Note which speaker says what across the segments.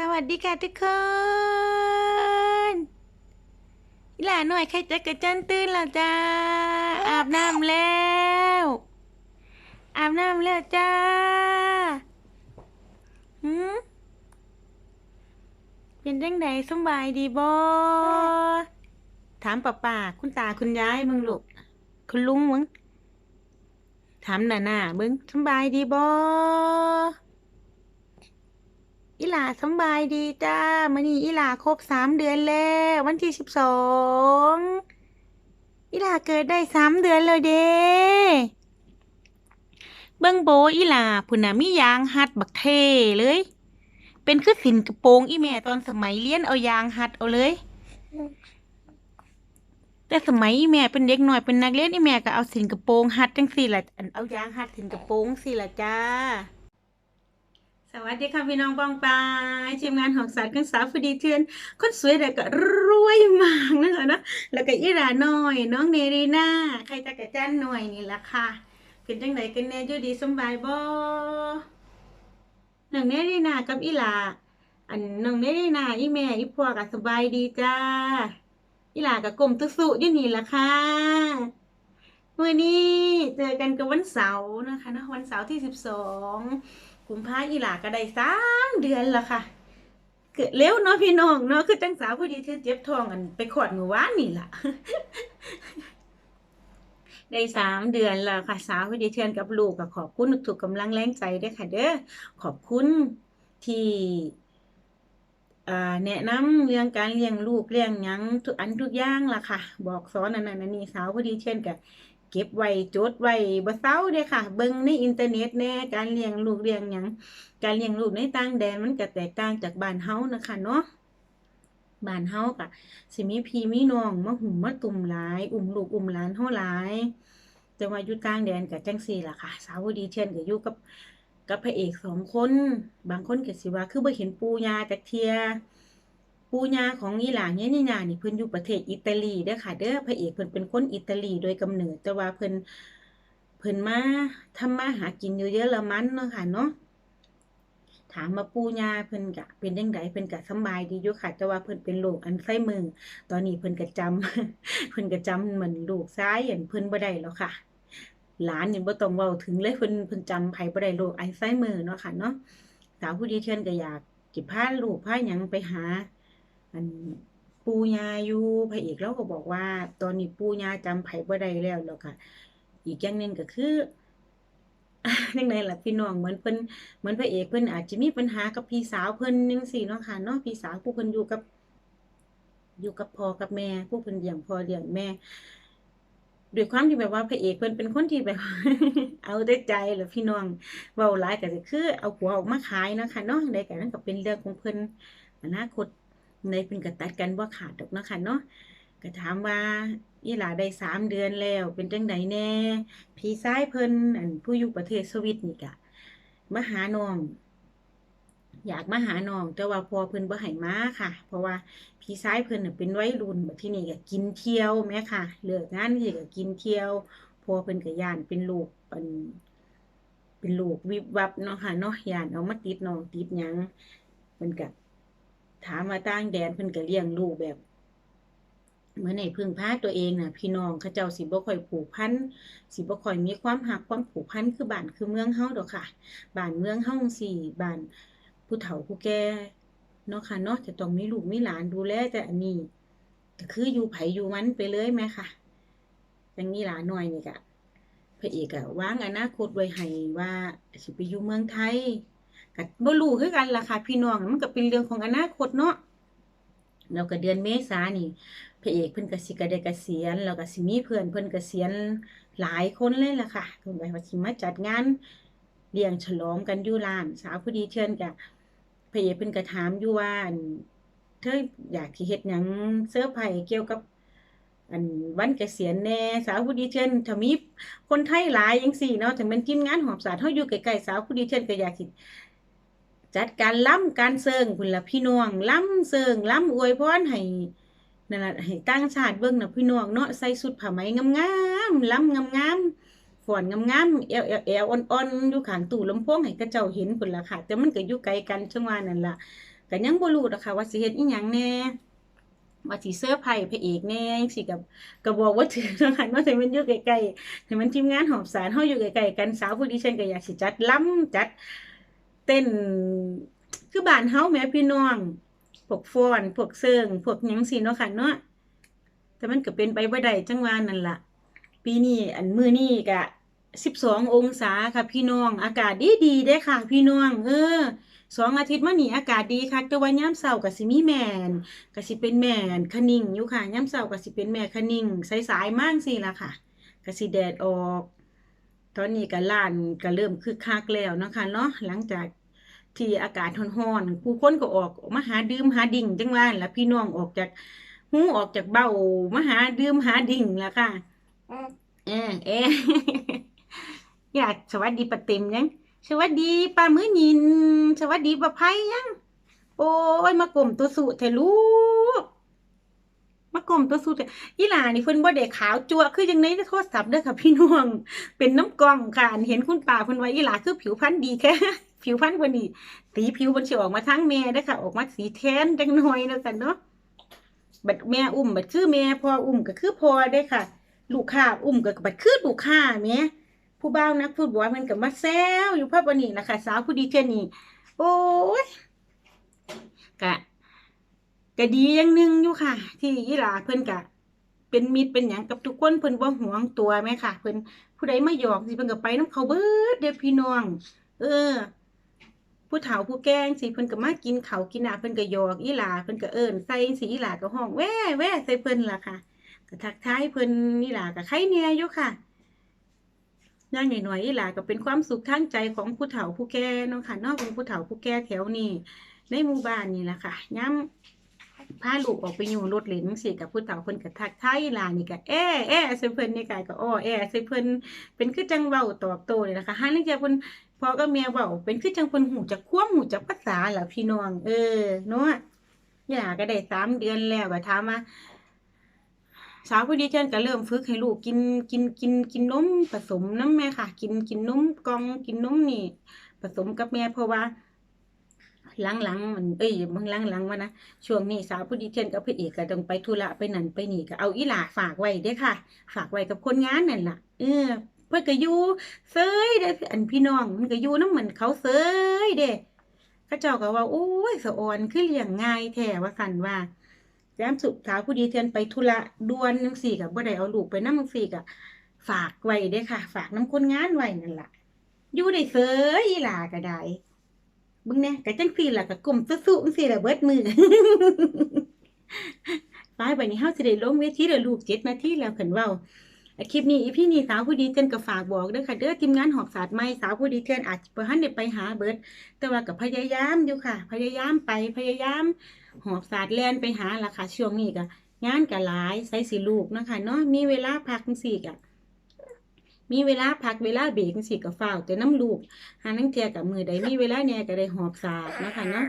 Speaker 1: สวัสดีค่ะทุกคนอีหลาหน่อยใครจะกระจันตื่นแล้วจ้า อาบน้ำแล้ว อาบน้ำแล้วจ้าหืมเป็นจังไดสำบายดีบ่ถามป้าป่าคุณตาคุณยายมึงลูกคุณลุงมึงถามหน้าหน้ามึงสำบายดีบ่ อีหลาสบายดีจ้ามื่อนี้อีหลาครบสามเดือนแล้ววันที่สิบสองอีหลาเกิดได้สามเดือนเลยเด้เบิ้งโบอีหลาพุ่นน่ะมียางหัดบักเทเลย เป็นคือสินกระโปรงอีแม่ตอนสมัยเรียนเอายางหัดเอาเลย แต่สมัยอีแม่เป็นเด็กหน่อยเป็นนักเรียนอีแม่ก็เอาสินกระโปรงหัดจังสี่ละเอายางหัดสินกระโปรงสี่ละจ้า วัสดีค่ะพี่น้องบองปายทีมงานของสารกันสาวฟูดีเทือนคนสวยแต่ก็รวยมากนะคะเนาะแล้วก็อีหลาน้อย น้องเนรีนาใครจะกระจ้านหน่อยนี่ละค่ะเป็นจังไหนกันแน่ยูดีสบายบ่น้องเนรีนากับอีลาอันน้องเนรีนาอีแม่อีพ่อก็สบายดีจ้าอีลากับกลมตุสุอยู่นี่ละค่ะมื่อนี้เจอกันกับวันเสาร์นะคะนะวันเสาร์ที่สิบสอง กุมภาอีหลาก็ได้สามเดือนละค่ะเกิดเร็วเนาะพี่น้องเนาะคือจังสาวพอดีเธอเจ็บท้องกันไปขอดมือวานนี่ล่ะได้สามเดือนแล้วค่ะสาวพอดีเทือนกับลูกก็ขอบคุณทุกกำลังแรงใจด้วยค่ะ เด้อขอบคุณที่แนะนำเรื่องการเลี้ยงลูกเลี้ยงยังทุกอันทุกอย่างล่ะค่ะ บอกสอนอันนั้นอันนี้สาวพอดีเทือนกับ ก็บไว้จดไว้บ่เซาเด้ค่ะ เบิ่งในอินเทอร์เน็ตแน่การเลี้ยงลูกเลี้ยงหยังการเลี้ยงลูกในต่างแดนมันก็แตกต่างจากบ้านเฮานะคะเนาะบ้านเฮาก็สิมีพี่มีน้องมาหุ่มมาตุ่มหลาย อุ้มลูกอุ้มหลานเฮาหลายแต่ว่าอยู่ต่างแดนก็จังซี่ล่ะค่ะ สาวดีเทือนก็อยู่กับกับพระเอกสองคน บางคนก็สิว่าคือบ่เห็นปู่ย่าจักเทีย ปู่ย่าของอีหลานเนี่ยนี่นานี่เพิ่นอยู่ประเทศอิตาลีเด้อค่ะ เด้อพระเอกเพิ่นเป็นคนอิตาลีโดยกำเนิด แต่ว่าเพิ่นเพิ่นมาทำมาหากินอยู่เยอรมันเนาะค่ะเนาะถามมาปู่ย่าเพิ่นก็เป็นจังไดเพิ่นก็สบายดีอยู่ค่ะ แต่ว่าเพิ่นเป็นโรคอัลไซเมอร์ตอนนี้เพิ่นก็จำเพิ่นก็จำเหมือนลูกชายอันเพิ่นบ่ได้แล้วค่ะ หลานนี่บ่ต้องเว้าถึงเลยเพิ่นเพิ่นจำไผบ่ได้โรคอัลไซเมอร์เนาะค่ะเนาะสาวผู้ดีเทื่อนก็อยากสิพาลูกพาหยังไปหา อันปู่ย่าอยู่พระเอกเราก็บอกว่า ตอนนี้ปู่ย่าจำไผบ่ได้แล้วแล้วก็อีกอย่างหนึ่งก็คือจังไดล่ะพี่น้องเหมือนเพิ่นเหมือนพระเอกเพิ่นอาจจะมีปัญหากับพี่สาวเพิ่นจังซี่เนาะค่ะเนาะพี่สาวผู้เพิ่นอยู่กับ อยู่กับพ่อกับแม่ ผู้เพิ่นเลี้ยงพ่อเลี้ยงแม่ด้วยความที่แบบว่าพระเอกเพิ่นเป็นคนที่แบบ เอาแต่ใจแหละพี่น้องเว้าหลายก็สิคือ เอาผัวออกมาขายเนาะค่ะเนาะใดก็นั่นก็เป็นเรื่องของเพิ่นอนาคต ในเพิ่นก็ตัดกันบ่าขาดดอกเนาะค่ะเนาะก็ถามว่าอีหลาได้สามเดือนแล้ว เป็นจังไดแน่ พี่ชายเพิ่นอันผู้อยู่ประเทศสวิตนี่ก็มาหาน้อง อยากมาหาน้อง แต่ว่าพอเพิ่นบ่ให้มาค่ะ เพราะว่าพี่ชายเพิ่นน่ะเป็นวัยรุ่นบัดทีนี้ก็กินเที่ยวแหมค่ะเลิกงานนี่ก็กินเที่ยวพอเพิ่นก็ย้านเป็นลูกอันเป็นลูกวิบวับเนาะค่ะเนาะยานเอามาติดน้องติดหยังเพิ่นก็ ถามว่าต่างแดนเพิ่นก็เลี้ยงลูกแบบ เหมือนให้พึ่งพาตัวเองน่ะพี่น้องเขาเจ้าสิบ่ค่อยผูกพันสิบ่ค่อยมีความรักความผูกพันคือบ้านคือเมืองเฮาดอกค่ะบ้านเมืองเฮาจั่บ้านผู้เฒ่าผู้แก่เนาะค่ะเนาะจะต้องมีลูกมีหลานดูแลแต่อันนี้ก็คืออยู่ไผอยู่มันไปเลยแม่ค่ะจังมีหลานหน้อยนี่ก็พระเอกก็วางอนาคตไว้ให้ว่าสิไปอยู่เมืองไทย ก็บ่รู้คือกันล่ะค่ะพี่น้องมันก็เป็นเรื่องของอนาคตเนาะแล้วก็เดือนเมษานี่พระเอกเพิ่นก็สิก็ได้เกษียณแล้วก็สิมีเพื่อนเพิ่นกเกษียณหลายคนเลยล่ะค่ะเพิ่นก็ว่าสิมาจัดงานเลี้ยงฉลองกันอยู่ร้าน สาวผู้ดีเชิญก็พระเอกเพิ่นก็ถามอยู่ว่าเธออยากสิเฮ็ดหยังเซอร์ไพรส์เกี่ยวกับอันวันเกษียณแน่สาวผู้ดีเชิญถ้ามีคนไทยหลายจังซี่เนาะถ้าแม่นทีมงานหอบสาดเฮาอยู่ใกล้ๆสาวผู้ดีเชิญก็อยากสิ จัดการล้ำการเสิร์งพุ่นล่ะพี่น้องล้ำเสิร์งล้ำอวยพรให้นั่นแหละให้ต่างชาติเบิ่งนะพี่น้องเนาะใส่ชุดผ้าไหมงามๆล้ำงามๆฟ้อนงามๆแอวๆๆอ่อนๆอยู่ข้างตู้ลำโพงให้เขาเจ้าเห็นพุ่นล่ะค่ะ แต่มันก็อยู่ไกลกันจังว่านั่นละก็ยังบ่รู้ดอกค่ะว่าสิเฮ็ดอีหยังแน่ว่าสิเซอร์ไพร์พระเอกแน่จังซี่ก็ก็บอกบ่าถูกเนาะค่ะเนาะแต่มันอยู่ใกลๆแต่มันทีมงานหอบสารเฮาอยู่ใกลๆกันสาวผู้ดิฉันก็อยากสิจัดล้ำจัด เต้น คือบ้านเฮาแหมพี่น้องพวกฟ้อนพวกเซิงพวกหยังซี่เนาะค่ะเนาะแต่มันก็เป็นไปบ่ได้จังว่านั่นล่ะ ปีนี้อันมือนี้ก็12ององศาค่ะพี่น้อง อากาศดีๆเด้ค่ะ พี่น้องเออสองอาทิตย์มานี้อากาศดีคักแต่ว่ายามเช้าก็สิมีแมนก็สิเป็นแมนคะนิ่งอยู่ค่ะยามเช้าก็สิเป็นแม่คะนิ่งสายๆมาจั่งซี้ล่ะค่ะก็สิแดดออก ตอนนี้ก็ร้านก็เริ่มคึกคักแล้วเนาะค่ะเนาะหลังจากที่อากาศร้อนๆผู้คนก็ออกมาหาดื่มหาดิ่งจังว่านั่นล่ะพี่น้องออกจากหูออกจากเบ้ามาหาดื่มหาดิ่งล่ะค่ะเออเออยากสวัสดีป้าเต็มยังสวัสดีป้ามื้อนิน สวัสดีป้าไพยัง โอ้ยมากลมตัวสุเถอะลู กมากลมตัวสุเถอะอีหลานี่เพิ่นบ่ได้ขาวจั่วคือจังได๋ในโทรศัพท์เด้อค่ะพี่น้อง เป็นน้ำกล้องค่ะเห็นคุณป้าเพิ่นว่าอีหลาคือผิวพรรณดีแค่ผิวพรรณเพิ่นนี่สีผิวเพิ่นสิออกมาทางแม่เด้อค่ะ ออกมาสีแทนจังหน่อยเนาะค่ะเนาะบัดแม่อุ้มบัดคือแม่พ่ออุ้มก็คือพ่อเด้ค่ะ ลูกค้าอุ้มก็บัดคือลูกค้าแหมผู้บ่าวนักฟุตบอลมันก็มาแซวอยู่ภาพวันนี้ล่ะคะสาวผู้ดีเทื่อนี้โอ้ยกะ ก็ดีอย่างหนึงอยู่ค่ะ ที่อีหลาเพิ่นกะเป็นมิตรเป็นหยังกับทุกคนเพิ่นบ่หวงตัวแม่ค่ะ เพิ่นผู้ใดมาหยอกสิเพิ่นก็ไปน้ำเขาเบิดเด้อพี่น้อง เออ ผู้เฒ่าผู้แก่จังซี่เพิ่นก็มากินเขากินน้ำเพิ่นก็หยอกอีหลาเพิ่นก็เอิ้นใส่จังซี่อีหลาก็ฮ้องแว่แว่ใส่เพิ่นล่ะค่ะก็ทักทายเพิ่นอีหลาก็ไข่แหน่อยู่ค่ะย่างน้อยๆอีหลาก็เป็นความสุขทางใจของผู้เฒ่าผู้แก่เนาะค่ะนาะของผู้เฒ่าผู้แก่แถวนี้ในหมู่บ้านนี่แหละค่ะยาม พาลูกออกไปอยู่รถเลนจังซี่กับผู้เฒ่าเพิ่นก็ทักทายลานี่ก็แอ้แอ้ใส่เพิ่นนี่ก็ก็อ้อแอ้ใส่เพิ่นเป็นคือจังเว้าตอบโต้นี่ล่ะคะหาลางเที่ยเพิ่นพ่อกับแม่เว้าเป็นคือจังเพิ่นฮู้จักความฮู้จักภาษาล่ะพี่น้อง เออเนาะอีหลาก็ได้สามเดือนแล้วก็ถามว่าสาวผู้ดีเทื่อนก็เริ่มฝึกให้ลูกกินกินกินกินนมผสมน้ำแม่ค่ะ กินกินนมกองกินนมนี่ ผสมกับแม่เพราะว่า หลังๆมันเอ้ยบางหลังๆว่านะช่วงนี้สาวผู้ดีเทื่อนกับพระเอกก็ต้องไปธุระไปนั่นไปนี่ก็เอาอีหลาฝากไว้เด้ค่ะ ฝากไว้กับคนงานนั่นล่ะเออเพิ่นก็อยู่เซยเด้อันพี่น้องมันก็อยู่นำเหมือนเขาเซยเด้เขาเจ้าก็ว่าโอ้ยสะอ่อนคือเลี้ยงง่ายแท้ว่าซั่นว่ายามสุดท้ายผู้ดีเทือนไปธุระด่วนจังซี่ก็บ่ได้เอาลูกไปนำจังซี่ก็ฝากไว้เด้ค่ะ ฝากน้ำคนงานไว้นั่นล่ะอยู่ได้เสยอีหลาก็ได้ บิ่งแหน่ยก็จังซี่ล่ะก็ก้มซุๆจังซี่ล่ะเบิดมื้อไปบัดนี้เฮาสิได้ลงเวทีแล้วลูก7นาทีแล้วคันเว้าอะคลิปนี้อีพี่นีสาวผู้ดีเทือนก็ฝากบอกด้อค่ะเด้อทีมงานหอบศาสตร์ใหม่สาวผู้ดีเทือนอาจจะบ่ทันได้ไปหาเบิดแต่ว่าก็พยายามอยู่ค่ะ พยายามไปพยายาม หอบสาดแล่นไปหาละค่ะช่วงนี้ก็งานก็หลายใส่สิลูกนะคะเนาะมีเวลาพักจังซี่ก็ มีเวลาพักเวลาเบรกจังซี่ก็ฟ้าแต่น้ำลูกหานังเที่ยก็มื้อใดมีเวลาแน่ก็ได้หอบสาดนะคะเนาะ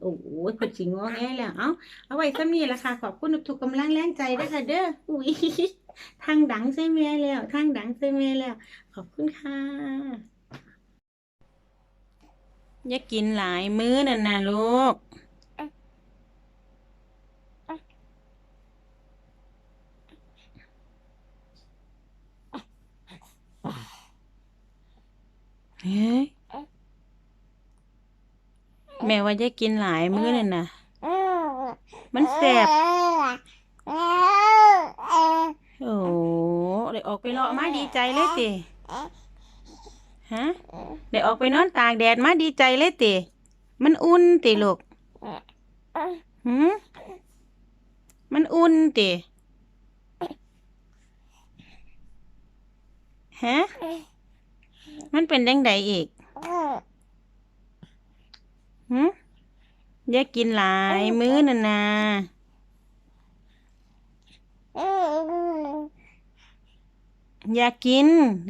Speaker 1: โอ้โหเพิ่นสิงอแงแล้วเอาเอาไว้ส่ำนี้ล่ะค่ะขอบคุณทุกกำลังแรงใจด้อค่ะเด้ออุ้ยทางดังใส่แม่แล้วทางดังใส่แม่แล้ว ขอบคุณค่ะอย่ากินหลายมื้อนั่นนะลูก แม่ว่าจะกินหลายมื้อนั่นน่ะมันแสบโอ้ได้ออกไปเลาะมาดีใจเลยติฮะได้ออกไปนอนตากแดดมาดีใจเลยติมันอุ่นติลูกหืมมันอุ่นติฮะ มันเป็นจังไดอีกหืมอย่ากินหลายมื้อนั่นนะอยากกิน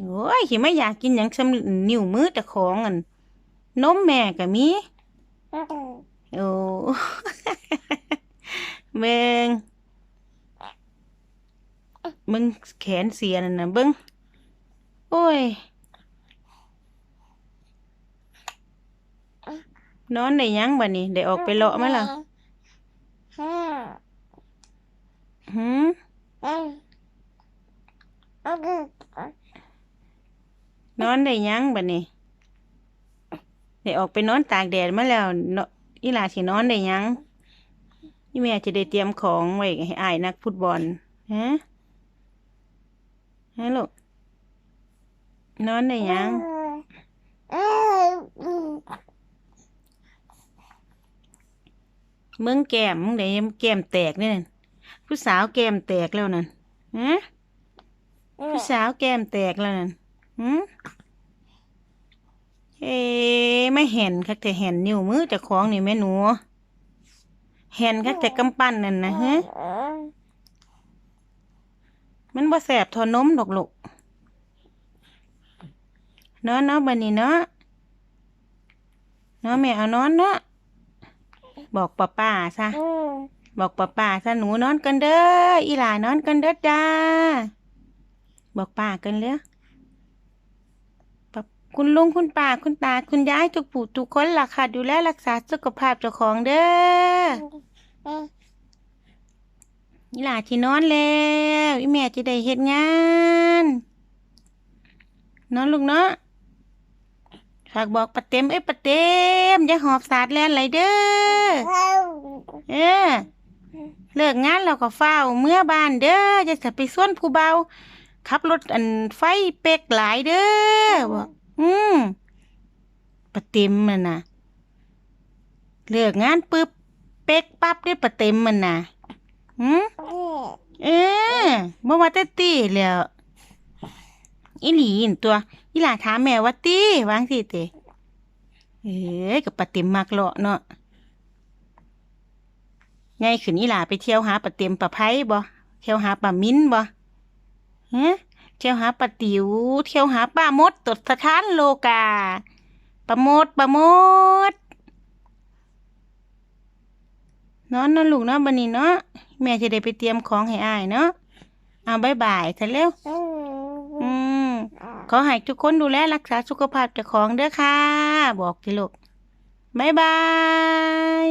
Speaker 1: โอ้ยสิมาอยากกินหยังสำนิ้วมือแต่ของอันนมแม่ก็มีโอ้เบิ่งมึงแขนเสียนั่นน่ะเบิ่งโอ้ย นอนได้ยังบัดนี้ ได้ออกไปเลาะไหมล่ะหืมนอนได้ยังบัดนี้ ได้ออกไปนอนตากแดดมาแล้วเนาะอีหลาสินอนได้ยังอีแม่จะได้เตรียมของไว้ให้อายนักฟุตบอลฮะฮะลูกนอนได้ยัง มึงแก้มมึงได้แก้มแตกนี่นั่นผู้สาวแก้มแตกแล้วนั่นฮะผู้สาวแก้มแตกแล้วนั่นหืมเอ๊ะไม่เห็นคักแต่เห็นนิ้วมือเจะของนี่แม่หนูเห็นคักแต่กำปั้นนั่นนะฮะมันบ่แสบทอนมดอกลูกเนาะเนาะบัดนี้เนาะเนาะแม่เอานอนเนาะ บอกป้าป้าซะบอกป้าป้าซะหนูนอนกันเด้อ อีหลานอนกันเด้อจ้า บอกป้ากันเลยป้าคุณลุงคุณป้าคุณตาคุณยายทุกผู้ทุกคนล่ะค่ะ ดูแลรักษาสุขภาพเจ้าของเด้ออีหลาที่นอนแล้ว อีแม่จะได้เฮ็ดงาน นอนลูกเนาะ ฝากบอกป้าเต็มเอ้ยป้าเต็มอย่าหอบสาดแลนไหลเด้อเออเลิกงานแล้วก็เฝ้าวเมื่อบ้านเด้อจะจะไปส่วนผู้เบาขับรถอันไฟเป็กหลายเด้อบอกอืมปะเต็มมันน่ะเลิกงานปึ๊บเป็กปั๊บได้ปะเต็มมันน่ะหืมเออบ่ว่าแต่ตีแล้ว อีหลีนตัว อีหลาถามแม่ว่าตีวางสิเตเอ้ยกับปะเต็มมักเลาะเนาะไงขึ้นอีหลาไปเที่ยวหาปลาเต็มปลาไผ่บ่เที่ยวหาปลามิ้นบ่ฮะเที่ยวหาปลาติ๋วเที่ยวหาปลามดตดสถานโลกาปลามดปลามดนอนนอนลูกเนาะบันนี้เนาะแม่จะได้ไปเตรียมของให้อ้ายเนาะเอาบายบายซะเร็ว ขอให้ทุกคนดูแลรักษาสุขภาพเจ้าของเด้อค่ะ บอกสิลูกบ๊ายบาย